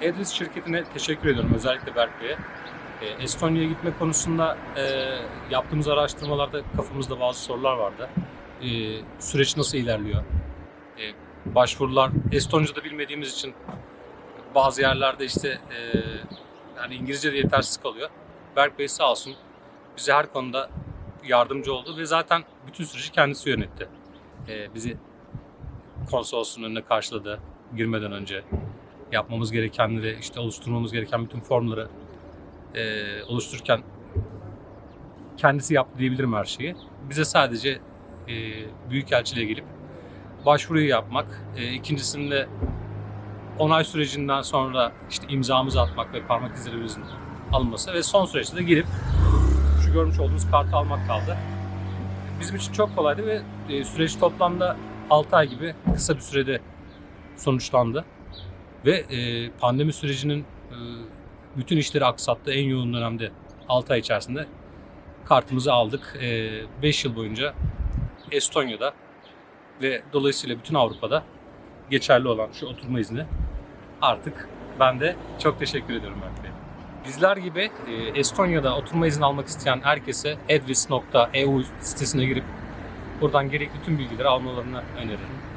Edris şirketine teşekkür ediyorum özellikle Berk Bey'e. E, Estonya'ya gitme konusunda e, yaptığımız araştırmalarda kafamızda bazı sorular vardı. E, süreç nasıl ilerliyor? E, başvurular Estonca'da bilmediğimiz için bazı yerlerde işte e, yani İngilizce de yetersiz kalıyor. Berk Bey sağ olsun bize her konuda yardımcı oldu ve zaten bütün süreci kendisi yönetti. E, bizi konsolosluğun önüne karşıladı girmeden önce. Yapmamız gerekenleri, işte oluşturmamız gereken bütün formları e, oluştururken kendisi yaptı diyebilirim her şeyi. Bize sadece e, Büyükelçiliğe gelip başvuruyu yapmak, e, ikincisinde onay sürecinden sonra işte imzamızı atmak ve parmak izlerimizin alınması ve son süreçte de gelip şu görmüş olduğunuz kartı almak kaldı. Bizim için çok kolaydı ve e, süreç toplamda 6 ay gibi kısa bir sürede sonuçlandı. Ve e, pandemi sürecinin e, bütün işleri aksattığı en yoğun dönemde 6 ay içerisinde kartımızı aldık. 5 yıl boyunca Estonya'da ve dolayısıyla bütün Avrupa'da geçerli olan şu oturma izni artık ben de çok teşekkür ediyorum Berk Bey. Bizler gibi e, Estonya'da oturma izni almak isteyen herkese edvis.eu sitesine girip buradan gerekli tüm bilgileri almalarını öneririm.